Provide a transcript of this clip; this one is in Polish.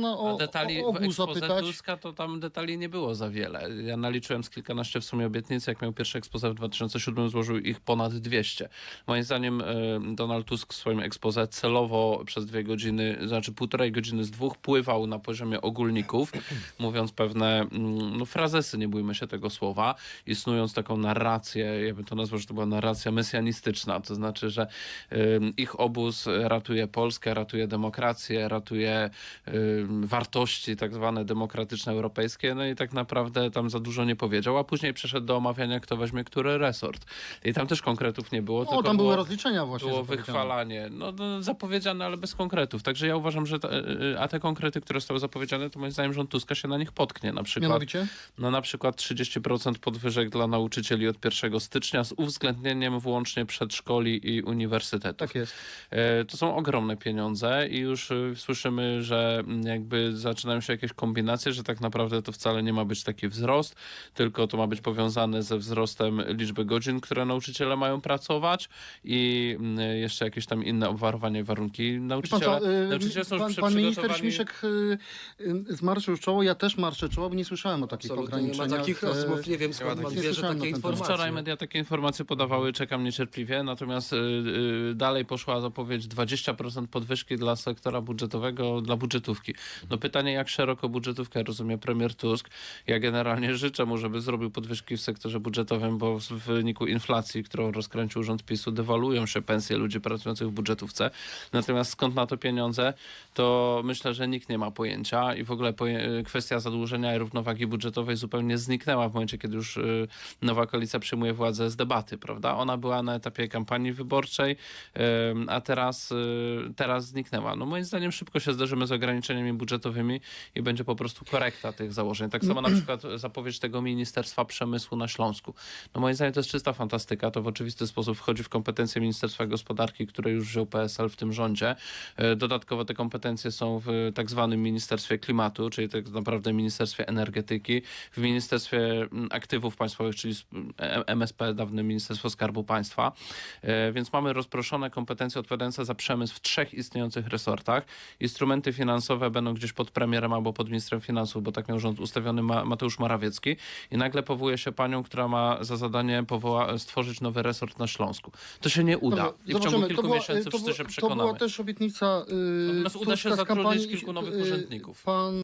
No, o, A detali o w ogół ekspoze zapytać. Tuska to tam detali nie było za wiele. Ja naliczyłem z kilkanaście w sumie obietnic. Jak miał pierwszy ekspozę w 2007, złożył ich ponad 200. Moim zdaniem e, Donald Tusk w swoim ekspoze celowo przez dwie godziny, znaczy półtorej godziny z dwóch pływał na poziomie ogólników, mówiąc pewne mm, no, frazesy, nie bójmy się tego słowa, i snując taką narrację, ja bym to nazwał, że to była narracja mesjanistyczna, to znaczy, że ich obóz ratuje Polskę, ratuje demokrację, ratuje wartości tak zwane demokratyczne, europejskie, no i tak naprawdę tam za dużo nie powiedział, a później przeszedł do omawiania, kto weźmie który resort. I tam też konkretów nie było, O, tylko tam było, były rozliczenia właśnie. było wychwalanie. No, no zapowiedziane, ale bez konkretów. Także ja uważam, że ta, y, a te konkrety, które zostały zapowiedziane, to moim zdaniem rząd Tuska się na nich potknie. Na przykład Mianowicie? no na przykład 30% podwyżek dla nauczycieli od 1 stycznia z uwzględnieniem włącznie przedszkoli i uniwersytetów. Tak jest. E, To są ogromne pieniądze i już y, słyszymy, że mm, jakby zaczynają się jakieś kombinacje, że tak naprawdę to wcale nie ma być taki wzrost, tylko to ma być powiązane ze wzrostem liczby godzin, które nauczyciele mają pracować i mm, jeszcze jakieś tam inne obwarowanie i warunki. Wie Pan co, y, nauczyciele są już pan, pan minister Śmiszek y, y, zmarszczył czoło, ja też marszczę czoło, bo nie słyszałem o takich Absolutnie nie ma ograniczeniach. takich e, rozmów, nie wiem skąd pan bierze słyszałem takie informacje. Wczoraj media takie informacje podawały, czekam niecierpliwie, natomiast dalej poszła zapowiedź 20% podwyżki dla sektora budżetowego, dla budżetówki. No pytanie, jak szeroko budżetówkę rozumie premier Tusk. Ja generalnie życzę mu, żeby zrobił podwyżki w sektorze budżetowym, bo w wyniku inflacji, którą rozkręcił rząd PiSu, dewaluują się pensje ludzi pracujących w budżetówce. Natomiast skąd na to pieniądze, to myślę, że nikt nie ma pojęcia i w ogóle kwestia zadłużenia i równowagi budżetowej zupełnie zniknęła w momencie, kiedy już y, nowa koalicja przyjmuje władzę z debaty, prawda? Ona była na etapie kampanii wyborczej, a teraz, y, teraz zniknęła. No moim zdaniem szybko się zderzymy z ograniczeniami budżetowymi i będzie po prostu korekta tych założeń. Tak samo na przykład zapowiedź tego Ministerstwa Przemysłu na Śląsku. No moim zdaniem to jest czysta fantastyka. To w oczywisty sposób wchodzi w kompetencje Ministerstwa Gospodarki, które już wziął PSL w tym rządzie. E, Dodatkowo te kompetencje są w tak zwanym Ministerstwie Klimatu, czyli tak naprawdę Ministerstwie Energetyki, w Ministerstwie mm, Aktywów Państwowych, czyli MSP, dawne Ministerstwo Skarbu Państwa. E, Więc mamy rozproszone kompetencje odpowiadające za przemysł w trzech istniejących resortach. Instrumenty finansowe będą gdzieś pod premierem albo pod ministrem finansów, bo tak miał rząd ustawiony Ma Mateusz Morawiecki. I nagle powołuje się panią, która ma za zadanie powoła- stworzyć nowy resort na Śląsku. To się nie uda. Dobrze, I w ciągu kilku to była, miesięcy to, wszyscy była- się to przekonamy. była też obietnica y, Natomiast uda się zatrudnić kampanii, kilku nowych y, urzędników. Pan